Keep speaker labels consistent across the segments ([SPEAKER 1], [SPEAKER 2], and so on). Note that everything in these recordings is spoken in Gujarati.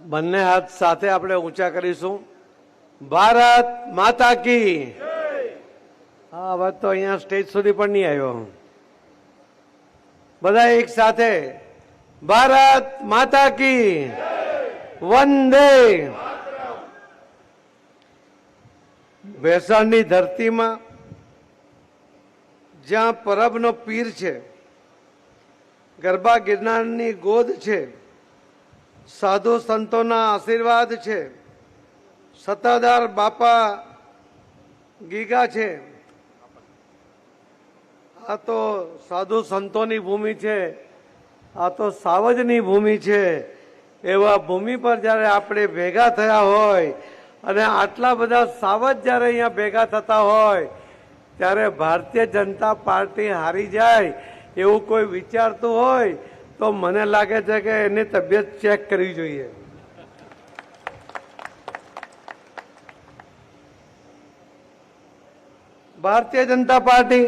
[SPEAKER 1] બંને હાથ સાથે આપણે ઊંચા કરીશું. ભારત માતા કી હા વાત તો અહીંયા સ્ટેજ સુધી પણ નહીં આવ્યો. બધા એક સાથે, ભારત માતા કી વંદે. વેસાણની ધરતીમાં જ્યાં પરબનો પીર છે, ગરબા ગિરનારની ગોદ છે સાધુ સંતોના આશીર્વાદ છે. સત્તાધાર બાપા ગીગા છે. આ તો સાધુ સંતોની ભૂમિ છે. આ તો સાવજની ભૂમિ છે. એવા ભૂમિ પર જ્યારે આપણે ભેગા થયા હોય અને આટલા બધા સાવજ જ્યારે અહીંયા ભેગા થતા હોય, ત્યારે ભારતીય જનતા પાર્ટી હારી જાય એવું કોઈ વિચારતું હોય તો મને લાગે છે કે એની તબિયત ચેક કરવી જોઈએ. ભારતીય જનતા પાર્ટી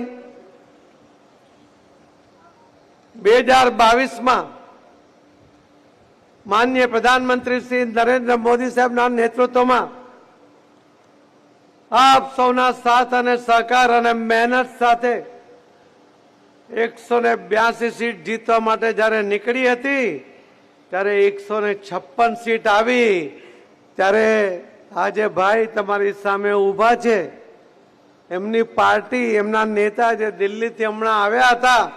[SPEAKER 1] બે હજાર બાવીસમાં માન્ય પ્રધાનમંત્રી શ્રી નરેન્દ્ર મોદી સાહેબના નેતૃત્વમાં આપ સૌના સાથ અને સહકાર અને મહેનત સાથે એકસો ને બ્યાસી સીટ જીતવા માટે જ્યારે નીકળી હતી, ત્યારે એકસો ને છપ્પન સીટ આવી. ત્યારે આજે ભાઈ તમારી સામે ઊભા છે. એમની પાર્ટી, એમના નેતા જે દિલ્હીથી હમણાં આવ્યા હતા,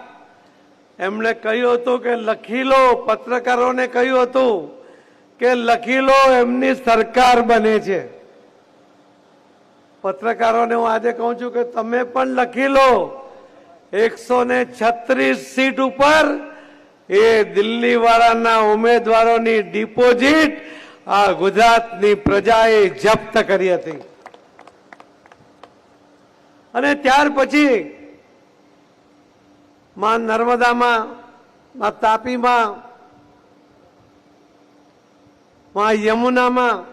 [SPEAKER 1] એમણે કહ્યું હતું કે લખી લો, પત્રકારોને કહ્યું હતું કે લખી લો, એમની સરકાર બને છે. પત્રકારોને હું આજે કહું છું કે તમે પણ લખી લો. એકસો ને છત્રીસ સીટ ઉપર એ દિલ્હી વાળાના ઉમેદવારોની ડિપોઝિટ આ ગુજરાતની પ્રજાએ જપ્ત કરી હતી. અને ત્યાર પછી માં નર્મદામાં, માં તાપીમાં, માં યમુનામાં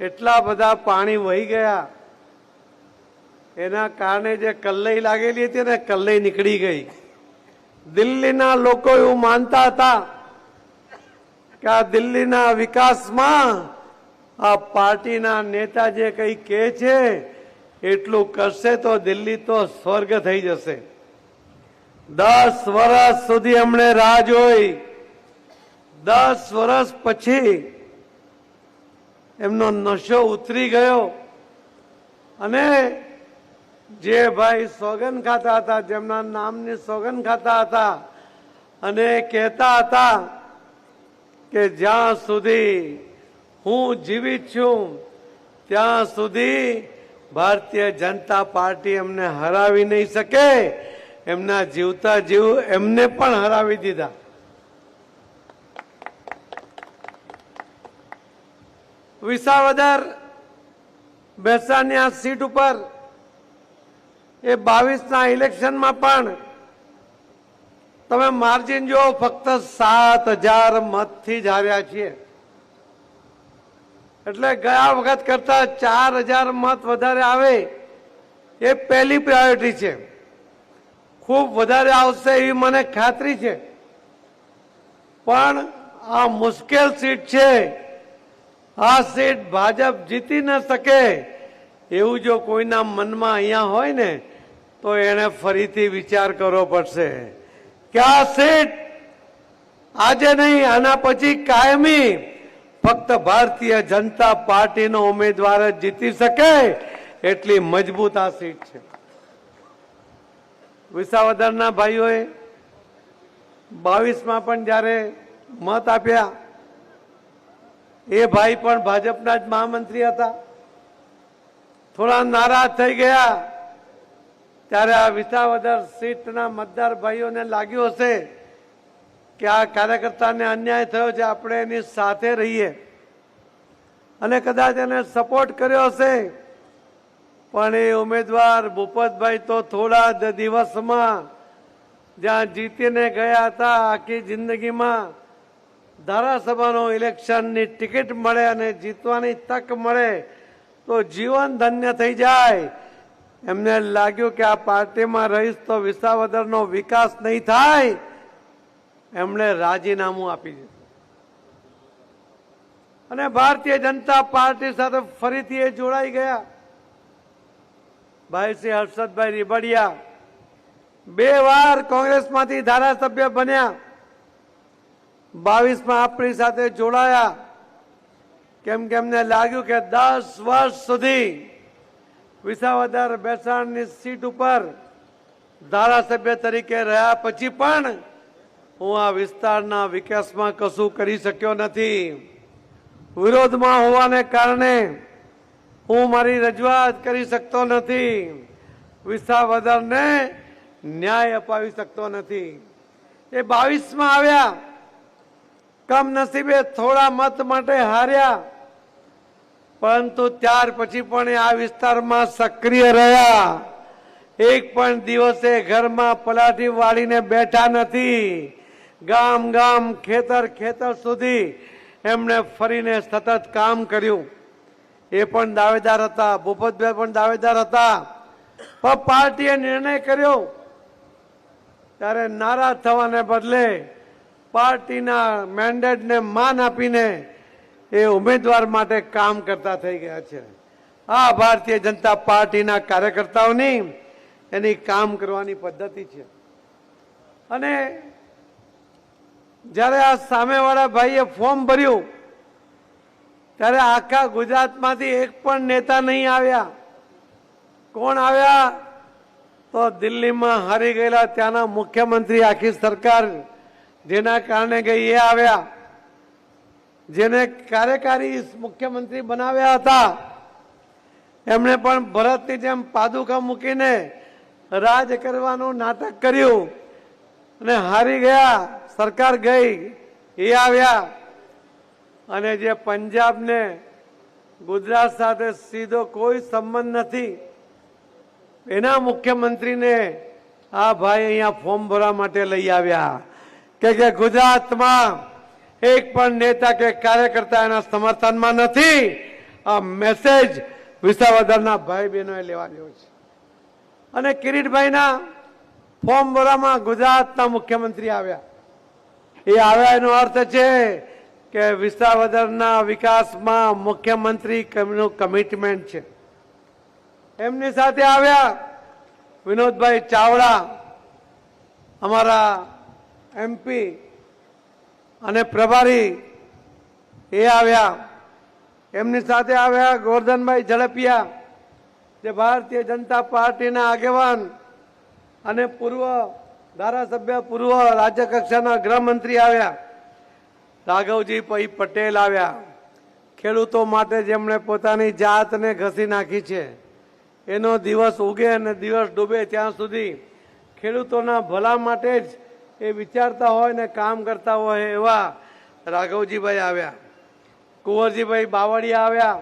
[SPEAKER 1] એટલા બધા પાણી વહી ગયા. એના કારણે જે કલ્લઈ લાગેલી હતી ને, કલ્લઈ નીકળી ગઈ. દિલ્હીના લોકો એવું માનતા હતા કે આ દિલ્હીના વિકાસમાં આ પાર્ટીના નેતા જે કંઈ કહે છે, એટલું કરશે તો દિલ્હી તો સ્વર્ગ થઈ જશે. દસ વર્ષ સુધી એમણે રાહ જોઈ. દસ વર્ષ પછી એમનો નશો ઉતરી ગયો. અને જે ભાઈ સોગન ખાતા હતા, જેમના નામની સોગન ખાતા હતા અને કહેતા હતા કે જ્યાં સુધી હું જીવિત છું, ત્યાં સુધી ભારતીય જનતા પાર્ટી એમને હરાવી નહીં શકે. એમના જીવતા જીવ એમને પણ હરાવી દીધા. વિસાવદર બેસાની આ સીટ ઉપર એ બાવીસના ઇલેક્શનમાં પણ તમે માર્જિન જો ફક્ત સાત હજાર મતથી જ હાર્યા છીએ. એટલે ગયા વખત કરતા ચાર હજાર મત વધારે આવે એ પહેલી પ્રાયોરિટી છે. ખૂબ વધારે આવશે એવી મને ખાતરી છે. પણ આ મુશ્કેલ સીટ છે. આ સીટ ભાજપ જીતી ન શકે એવું જો કોઈના મનમાં અહીંયા હોય ને તો એને ફરીથી વિચાર કરવો પડશે. કે આ સીટ? આજે નહીં, આના પછી કાયમી. ફક્ત ભારતીય જનતા પાર્ટીનો ઉમેદવાર જ જીતી શકે એટલી મજબૂત આ સીટ છે. વિસાવદરના ભાઈઓએ બાવીસમાં પણ જ્યારે મત આપ્યા, એ ભાઈ પણ ભાજપના જ મહામંત્રી હતા. થોડા નારાજ થઈ ગયા. ત્યારે આ વિસાવદર સીટના મતદાર ભાઈઓને લાગ્યું હશે કે આ કાર્યકર્તાને અન્યાય થયો છે, આપણે એની સાથે રહીએ. અને કદાચ એને સપોર્ટ કર્યો હશે, પણ એ ઉમેદવાર ભૂપતભાઈ તો થોડા જ દિવસમાં જ્યાં જીતીને ગયા હતા, આખી જિંદગીમાં ધારાસભાનું ઇલેક્શનની ટિકિટ મળે અને જીતવાની તક મળે, તો જીવન ધન્ય થઈ જાય. એમને લાગ્યું કે આ પાર્ટીમાં રહીશ તો વિસાવદરનો વિકાસ નહીં થાય. એમણે રાજીનામું આપી દીધું. અને ભારતીય જનતા પાર્ટી સાથે ફરીથી એ જોડાઈ ગયા. ભાઈ શ્રી હર્ષદભાઈ રીબડિયા બે વાર કોંગ્રેસમાંથી ધારાસભ્ય બન્યા. બાવીસમાં આપણી સાથે જોડાયા. કેમ કે એમને લાગ્યું કે દસ વર્ષ સુધી વિસાવદર બેસાણની સીટ ઉપર ધારાસભ્ય તરીકે રહ્યા પછી પણ હું આ વિસ્તારના વિકાસમાં કશું કરી શક્યો નથી. વિરોધમાં હોવાને કારણે હું મારી રજૂઆત કરી શકતો નથી. વિસાવદરને ન્યાય અપાવી શકતો નથી. એ બાવીસમાં આવ્યા. કમનસીબે થોડા મત માટે હાર્યા. પરંતુ ત્યાર પછી પણ આ વિસ્તારમાં સક્રિય રહ્યા. એક પણ દિવસે ઘરમાં પલાઠી વાળીને બેઠા નથી. ગામ ગામ, ખેતર ખેતર સુધી એમણે ફરીને સતત કામ કર્યું. એ પણ દાવેદાર હતા, ભૂપતભાઈ પણ દાવેદાર હતા. પણ પાર્ટીએ નિર્ણય કર્યો. ત્યારે નારાજ થવાને બદલે પાર્ટીના મેન્ડેટને માન આપીને એ ઉમેદવાર માટે કામ કરતા થઈ ગયા છે. આ ભારતીય જનતા પાર્ટીના કાર્યકર્તાઓની એની કામ કરવાની પદ્ધતિ છે. અને જ્યારે આ સામેવાળા ભાઈએ ફોર્મ ભર્યું, ત્યારે આખા ગુજરાતમાંથી એક પણ નેતા નહીં આવ્યા. કોણ આવ્યા? તો દિલ્હીમાં હારી ગયેલા ત્યાંના મુખ્યમંત્રી આખી સરકાર, જેના કારણે કે એ આવ્યા. જેને કાર્યકારી મુખ્યમંત્રી બનાવ્યા હતા. એમણે પણ ભરતની જેમ પાદુકા મૂકીને રાજ કરવાનું નાટક કર્યું અને હારી ગયા, સરકાર ગઈ, એ આવ્યા. અને જે પંજાબને ગુજરાત સાથે સીધો કોઈ સંબંધ નથી, એના મુખ્યમંત્રીને આ ભાઈ અહીંયા ફોર્મ ભરવા માટે લઈ આવ્યા. કે ગુજરાતમાં એક પણ નેતા કે કાર્યકર્તા એના સમર્થનમાં નથી. આ મેસેજ વિસાવદરના ભાઈ બહેનોએ લેવા જેવો છે. અને કિરીટભાઈના ફોર્મ ભરવામાં ગુજરાતના મુખ્યમંત્રી આવ્યા. એ આવ્યા એનો અર્થ છે કે વિસાવદરના વિકાસમાં મુખ્યમંત્રી નું કમિટમેન્ટ છે. એમની સાથે આવ્યા વિનોદભાઈ ચાવડા, અમારા એમપી અને પ્રભારી એ આવ્યા. એમની સાથે આવ્યા ગોરધનભાઈ ઝડપિયા, જે ભારતીય જનતા પાર્ટીના આગેવાન અને પૂર્વ ધારાસભ્ય, પૂર્વ રાજ્ય કક્ષાના ગૃહમંત્રી આવ્યા. રાઘવજી ભાઈ પટેલ આવ્યા. ખેડૂતો માટે જેમણે પોતાની જાતને ઘસી નાખી છે, એનો દિવસ ઉગે અને દિવસ ડૂબે ત્યાં સુધી ખેડૂતોના ભલા માટે જ એ વિચારતા હોય ને કામ કરતા હોય એવા રાઘવજીભાઈ આવ્યા. કુંવરજીભાઈ બાવળિયા આવ્યા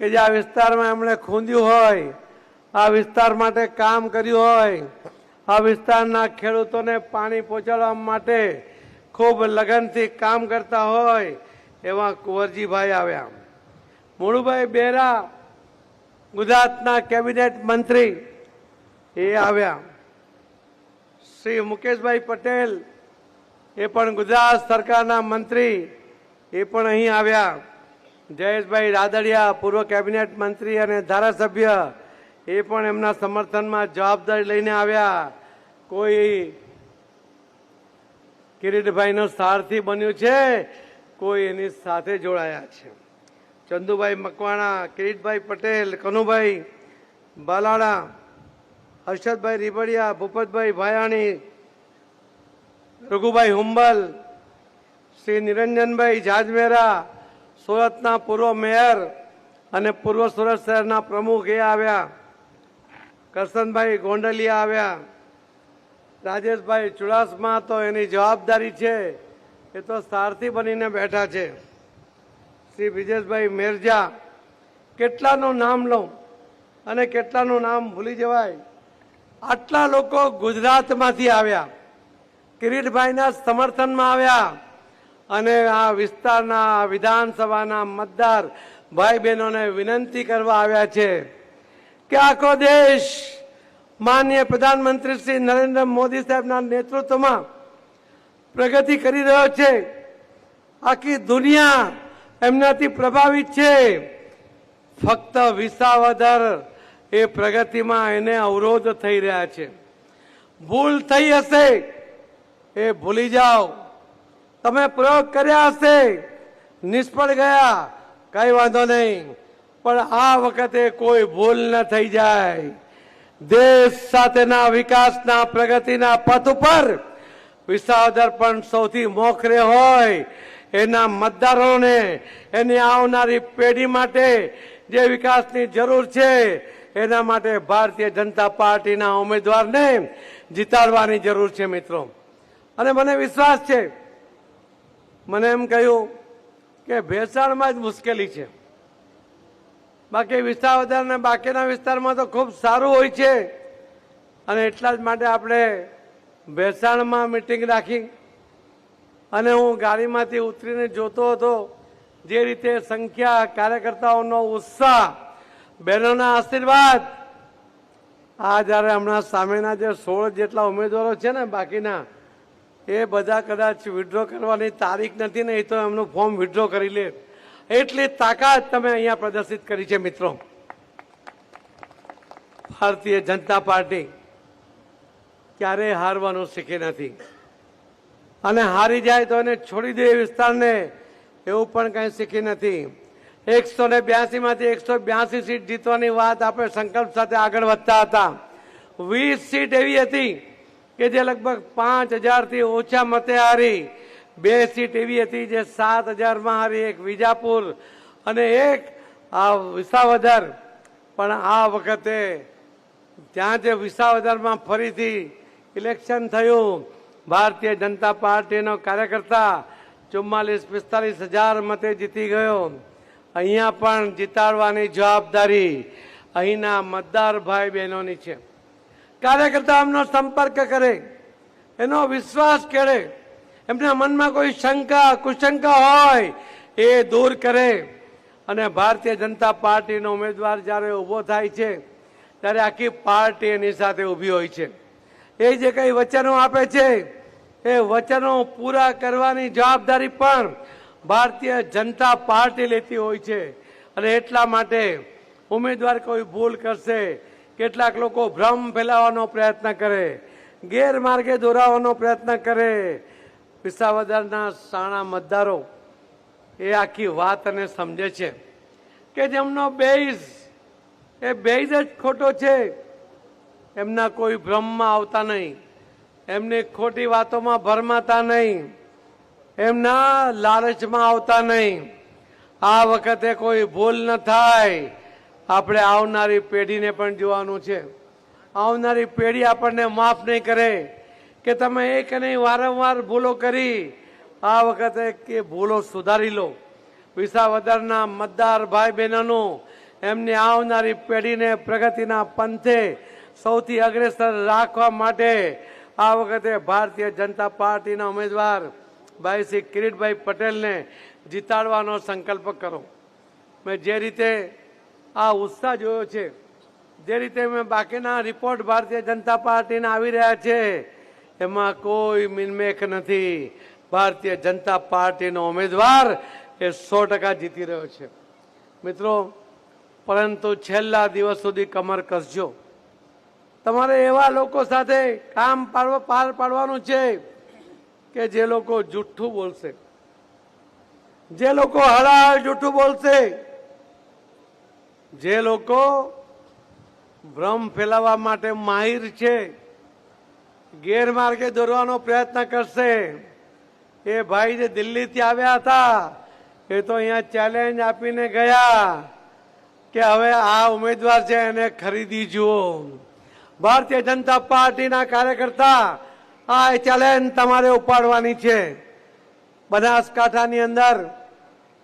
[SPEAKER 1] કે જે આ વિસ્તારમાં એમણે ખૂંદ્યું હોય, આ વિસ્તાર માટે કામ કર્યું હોય, આ વિસ્તારના ખેડૂતોને પાણી પહોંચાડવા માટે ખૂબ લગનથી કામ કરતા હોય એવા કુંવરજીભાઈ આવ્યા. મુળુભાઈ બેરા ગુજરાતના કેબિનેટ મંત્રી એ આવ્યા. શ્રી મુકેશભાઈ પટેલ, એ પણ ગુજરાત સરકારના મંત્રી, એ પણ અહીં આવ્યા. જયેશભાઈ રાદડિયા, પૂર્વ કેબિનેટ મંત્રી અને ધારાસભ્ય, એ પણ એમના સમર્થનમાં જવાબદારી લઈને આવ્યા. કોઈ કિરીટભાઈનો સારથી બન્યું છે, કોઈ એની સાથે જોડાયા છે. ચંદુભાઈ મકવાણા, કિરીટભાઈ પટેલ, કનુભાઈ બાલાડા હર્ષદભાઈ રીબડિયા, ભૂપતભાઈ ભાયાણી, રઘુભાઈ હુંબલ, શ્રી નિરંજનભાઈ જાજમેરા, સુરતના પૂર્વ મેયર અને પૂર્વ સુરત શહેરના પ્રમુખ એ આવ્યા. કરશનભાઈ ગોંડલિયા આવ્યા. રાજેશભાઈ ચુડાસમા તો એની જવાબદારી છે, એ તો સારથી બનીને બેઠા છે. શ્રી બ્રિજેશભાઈ મેરજા, કેટલાનું નામ લઉં અને કેટલાનું નામ ભૂલી જવાય? આટલા લોકો ગુજરાતમાંથી આવ્યા. કિરીટભાઈના સમર્થનમાં આવ્યા. અને આ વિસ્તારના વિધાનસભાના મતદાર ભાઈ બહેનોને વિનંતી કરવા આવ્યા છે કે આખો દેશ માન્ય પ્રધાનમંત્રી શ્રી નરેન્દ્ર મોદી સાહેબના નેતૃત્વમાં પ્રગતિ કરી રહ્યો છે. આખી દુનિયા એમનાથી પ્રભાવિત છે. ફક્ત વિસાવદર એ પ્રગતિમાં એને અવરોધ થઈ રહ્યા છે. ભૂલ થઈ હશે, એ ભૂલી જાઓ. તમે પ્રયોગ કર્યા હશે, નિષ્ફળ ગયા, કઈ વાંધો નહીં. પણ આ વખતે કોઈ ભૂલ ન થઈ જાય. દેશ સાથેના વિકાસના, પ્રગતિના પથ ઉપર વિસાવદર પણ સૌથી મોખરે હોય. એના મતદારોને, એની આવનારી પેઢી માટે જે વિકાસની જરૂર છે એના માટે ભારતીય જનતા પાર્ટીના ઉમેદવારને જીતાડવાની જરૂર છે, મિત્રો. અને મને વિશ્વાસ છે, મને એમ કહ્યું કે ભેસાણમાં જ મુશ્કેલી છે. બાકી વિસાવદર અને બાકીના વિસ્તારમાં તો ખૂબ સારું હોય છે. અને એટલા જ માટે આપણે ભેસાણમાં મિટિંગ રાખી અને હું ગાડીમાંથી ઉતરીને જોતો હતો જે રીતે સંખ્યા કાર્યકર્તાઓનો ઉત્સાહ બહેનોના આશીર્વાદ. આ જ્યારે હમણાં સામેના જે સોળ જેટલા ઉમેદવારો છે ને બાકીના, એ બધા કદાચ વિડ્રો કરવાની તારીખ નથી ને એ તો એમનું ફોર્મ વિડ્રો કરી લે. એટલી તાકાત તમે અહીંયા પ્રદર્શિત કરી છે મિત્રો. ભારતીય જનતા પાર્ટી ક્યારેય હારવાનું શીખી નથી. અને હારી જાય તો એને છોડી દે વિસ્તારને, એવું પણ કંઈ શીખી નથી. એકસો ને બ્યાસી માંથી એકસો બ્યાસી સીટ જીતવાની વાત આપણે સંકલ્પ સાથે આગળ વધતા હતા. વીસ સીટ એવી હતી કે જે લગભગ પાંચ હજારથી ઓછા મતે હારી. બે સીટ એવી હતી જે સાત હજારમાં હારી, એક વિજાપુર અને એક આ વિસાવદર. પણ આ વખતે ત્યાં જે વિસાવદરમાં ફરીથી ઇલેક્શન થયું, ભારતીય જનતા પાર્ટીનો કાર્યકર્તા ચુમ્માલીસ પિસ્તાલીસ હજાર મતે જીતી ગયો. અહીંયા પણ જીતાડવાની જવાબદારી અહીંના મતદાર ભાઈ બહેનોની છે. કાર્યકર્તા એમનો સંપર્ક કરે, એનો વિશ્વાસ કરે, એમના મનમાં કોઈ શંકા, કુશંકા હોય એ દૂર કરે અને ભારતીય જનતા પાર્ટીનો ઉમેદવાર જ્યારે ઊભો થાય છે, ત્યારે આખી પાર્ટી એની સાથે ઊભી હોય છે. એ જે કંઈ વચનો આપે છે, એ વચનો પૂરા કરવાની જવાબદારી પણ ભારતીય જનતા પાર્ટી લેતી હોય છે. અને એટલા માટે ઉમેદવાર કોઈ ભૂલ કરશે, કેટલાક લોકો ભ્રમ ફેલાવવાનો પ્રયત્ન કરે, ગેરમાર્ગે દોરાવવાનો પ્રયત્ન કરે. વિસાવદરના સાણા મતદારો એ આખી વાત અને સમજે છે કે જેમનો બેઝ, એ બેઝ જ ખોટો છે. એમના કોઈ ભ્રમમાં આવતા નહીં. એમની ખોટી વાતોમાં ભરમાતા નહીં. એમના લાલચમાં આવતા નહીં. આ વખતે કોઈ ભૂલ ન થાય. આપણે આવનારી પેઢીને પણ જોવાનું છે. આવનારી પેઢી આપણને માફ નહીં કરે કે તમે એક નહીં, વારંવાર ભૂલો કરી. આ વખતે કે ભૂલો સુધારી લો. વિસાવદરના મતદાર ભાઈ બહેનોનું એમની આવનારી પેઢીને પ્રગતિના પંથે સૌથી અગ્રેસર રાખવા માટે આ વખતે ભારતીય જનતા પાર્ટીના ઉમેદવાર ભાઈ શ્રી કિરીટભાઈ પટેલને જીતાડવાનો સંકલ્પ કરો. મેં જે રીતે આ ઉત્સાહ જોયો છે, જે રીતે મેં બાકીના રિપોર્ટ ભારતીય જનતા પાર્ટીના આવી રહ્યા છે, એમાં કોઈ મિનમેખ નથી. ભારતીય જનતા પાર્ટીનો ઉમેદવાર એ સો ટકા જીતી રહ્યો છે. મિત્રો, પરંતુ છેલ્લા દિવસ સુધી કમર કસજો. તમારે એવા લોકો સાથે કામ પાડવા પાર પાડવાનું છે. કે જે લોકો જુઠ્ઠું બોલશે. જે લોકો હળાહળ જુઠ્ઠું બોલશે. જે લોકો ભ્રમ ફેલાવવા માટે માહિર છે, ગેરમાર્ગે દોરવાનો પ્રયત્ન કરશે. એ ભાઈ જે દિલ્હીથી આવ્યા હતા, એ તો અહીંયા ચેલેન્જ આપીને ગયા કે હવે આ ઉમેદવાર છે એને ખરીદી જુઓ. ભારતીય જનતા પાર્ટીના કાર્યકર્તા આ ચેલેન્જ તમારે ઉપાડવાની છે. બનાસકાંઠાની અંદર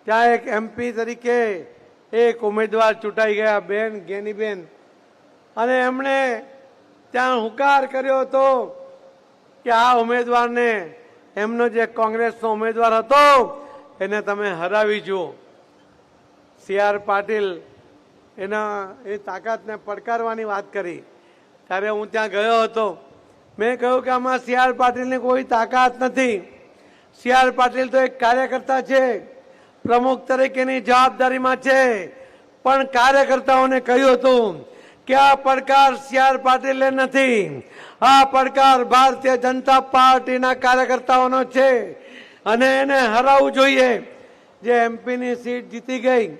[SPEAKER 1] ત્યાં એક એમપી તરીકે એક ઉમેદવાર ચૂંટાઈ ગયા, બેન ગેનીબેન. અને એમણે ત્યાં હુંકાર કર્યો હતો કે આ ઉમેદવારને, એમનો જે કોંગ્રેસનો ઉમેદવાર હતો, એને તમે હરાવી જુઓ. સી આર પાટીલ એના એ તાકાતને પડકારવાની વાત કરી. ત્યારે હું ત્યાં ગયો હતો. મેં કહ્યું કે આમાં સી આર પાટીલની કોઈ તાકાત નથી. સી આર પાટીલ તો એક કાર્યકર્તા છે. પ્રમુખ તરીકેની જવાબદારીમાં છે. પણ કાર્યકર્તાઓને કહ્યું હતું કે આ પડકાર સી આર પાટીલે નથી. આ પડકાર ભારતીય જનતા પાર્ટીના કાર્યકર્તાઓનો છે. અને એને હરાવવું જોઈએ. જે એમપીની સીટ જીતી ગઈ.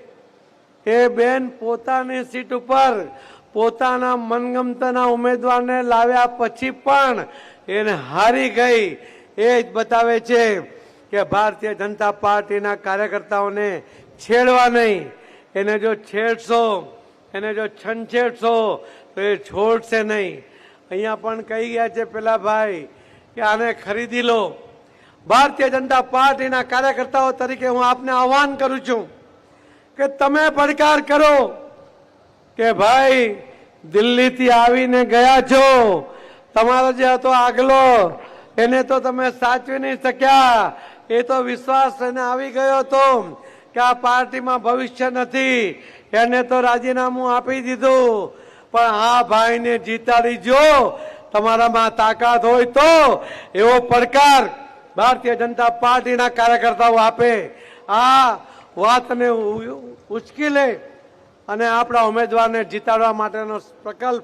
[SPEAKER 1] એ બેન પોતાની સીટ ઉપર પોતાના મનગમતાના ઉમેદવારને લાવ્યા પછી પણ એને હારી ગઈ. એ જ બતાવે છે કે ભારતીય જનતા પાર્ટીના કાર્યકર્તાઓને છેડવા નહીં. એને જો છેડશો, એને જો છંછેડશો, તો એ છોડશે નહીં. અહીંયા પણ કહી ગયા છે પેલા ભાઈ કે આને ખરીદી લો. ભારતીય જનતા પાર્ટીના કાર્યકર્તાઓ તરીકે હું આપને આહવાન કરું છું કે તમે પડકાર કરો. કે ભાઈ, દિલ્હીથી આવીને ગયા છો. તમારો જે હતો આગલો, એને તો તમે સાચવી નહીં શક્યા. એ તો વિશ્વાસ એને આવી ગયો હતો કે આ પાર્ટીમાં ભવિષ્ય નથી. એને તો રાજીનામું આપી દીધું. પણ આ ભાઈને જીતાડી જો. તમારામાં તાકાત હોય તો એવો પડકાર ભારતીય જનતા પાર્ટીના કાર્યકર્તાઓ આપે. આ વાતને ઉચકી લે. અને આપણા ઉમેદવારને જીતાડવા માટેનો પ્રકલ્પ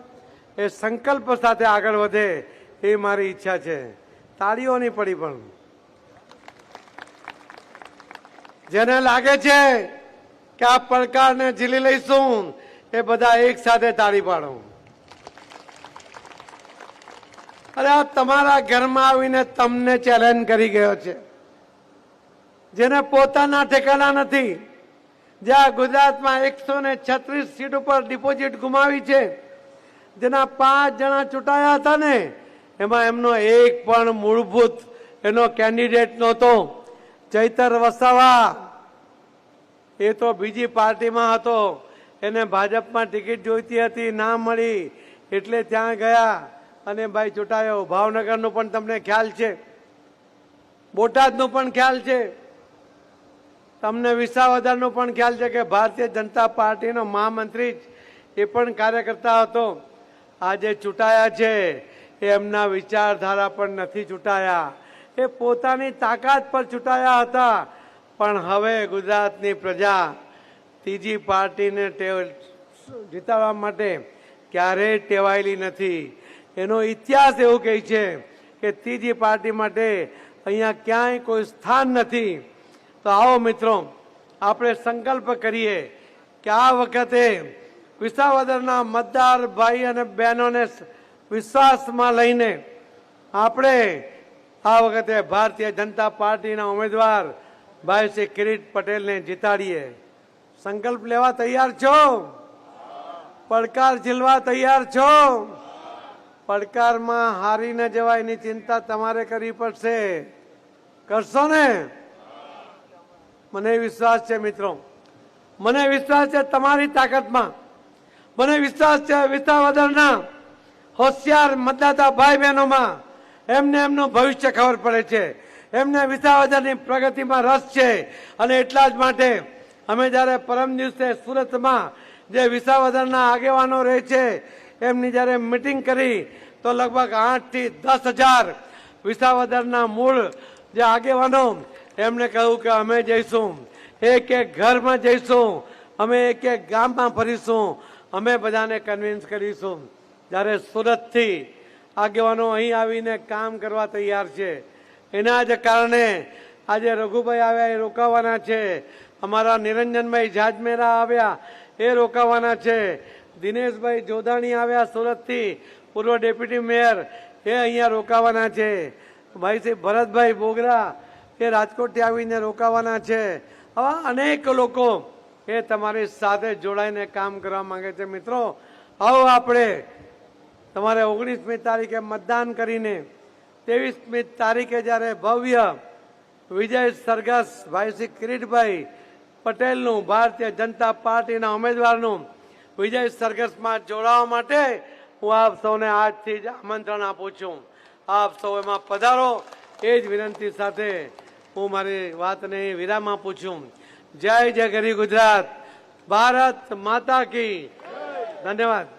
[SPEAKER 1] એ સંકલ્પ સાથે આગળ વધે એ મારી ઈચ્છા છે. તાળીઓ નહીં પડી પણ. જેને લાગે છે કે આ પડકારને ઝીલી લઈશું, એ બધા એક સાથે તાળી પાડો. અરે આ તમારા ઘરમાં આવીને તમને ચેલેન્જ કરી ગયો છે. જેને પોતાના ઠેકાણા નથી જ્યાં ગુજરાતમાં એકસો ને છત્રીસ સીટ ઉપર ડિપોઝિટ ગુમાવી છે. જેના પાંચ જણા ચૂંટાયા હતા ને, એમાં એમનો એક પણ મૂળભૂત એનો કેન્ડિડેટ નહોતો. ચૈતર વસાવા, એ તો બીજી પાર્ટીમાં હતો. એને ભાજપમાં ટિકિટ જોઈતી હતી, ના મળી, એટલે ત્યાં ગયા અને ભાઈ ચૂંટાયો. ભાવનગરનો પણ તમને ખ્યાલ છે. બોટાદનો પણ ખ્યાલ છે. તમને વિસાવદરનો પણ ખ્યાલ છે કે ભારતીય જનતા પાર્ટીનો મહામંત્રી એ પણ કાર્યકર્તા હતો. આજે ચૂંટાયા છે. એમના વિચારધારા પર નથી ચૂંટાયા. એ પોતાની તાકાત પર ચૂંટાયા હતા. પણ હવે ગુજરાતની પ્રજા ત્રીજી પાર્ટીને ટેવ જીતાડવા માટે ક્યારેય ટેવાયેલી નથી. એનો ઇતિહાસ એવું કહે છે કે ત્રીજી પાર્ટી માટે અહીંયા ક્યાંય કોઈ સ્થાન નથી. તો આવો મિત્રો, આપણે સંકલ્પ કરીએ કે આ વખતે વિસાવદરના મતદાર ભાઈ અને બહેનોને વિશ્વાસમાં લઈને આપણે આ વખતે ભારતીય જનતા પાર્ટીના ઉમેદવાર ભાઈ શ્રી કિરીટ પટેલને જીતાડીએ. સંકલ્પ લેવા તૈયાર છો? પડકાર ઝીલવા તૈયાર છો? પડકારમાં હારી ન જવાય એની ચિંતા તમારે કરવી પડશે. કરશો ને? મને વિશ્વાસ છે, મિત્રો. મને વિશ્વાસ છે તમારી તાકાતમાં. મને વિશ્વાસ છે વિસાવદરના હોશિયાર મતદાતા ભાઈ બહેનોમાં એમને એમનું ભવિષ્ય ખબર પડે છે. એમને વિસાવદરની પ્રગતિમાં રસ છે. અને એટલા જ માટે અમે જ્યારે પરમ દિવસે સુરતમાં જે વિસાવદરના આગેવાનો રહે છે, એમની જ્યારે મિટિંગ કરી, તો લગભગ આઠથી દસ હજાર વિસાવદરના મૂળ જે આગેવાનો એમણે કહ્યું કે અમે જઈશું. એક એક ઘરમાં જઈશું. અમે એક એક ગામમાં ફરીશું. અમે બધાને કન્વિન્સ કરીશું. જ્યારે સુરતથી આગેવાનો અહીં આવીને કામ કરવા તૈયાર છે. એના જ કારણે આજે રઘુભાઈ આવ્યા, એ રોકાવાના છે. અમારા નિરંજનભાઈ જાજમેરા આવ્યા, એ રોકાવાના છે. દિનેશભાઈ જોધાણી આવ્યા સુરતથી. પૂર્વ ડેપ્યુટી મેયર, એ અહીંયા રોકાવાના છે. ભાઈ શ્રી ભરતભાઈ બોગરા એ રાજકોટથી આવીને રોકાવાના છે. આવા અનેક લોકો એ તમારી સાથે જોડાઈને કામ કરવા માંગે છે. મિત્રો, આવો આપણે તમારે ઓગણીસમી તારીખે મતદાન કરીને ત્રેવીસમી તારીખે જ્યારે ભવ્ય વિજય સરઘસ ભાઈ શ્રી કિરીટભાઈ પટેલનું ભારતીય જનતા પાર્ટીના ઉમેદવારનું વિજય સરઘસમાં જોડાવા માટે હું આપ સૌને આજથી જ આમંત્રણ આપું છું. આપ સૌ એમાં પધારો. એ જ વિનંતી સાથે હું મારી વાતને વિરામ આપું છું જય જય ગરી ગુજરાત. ભારત માતા કી. ધન્યવાદ.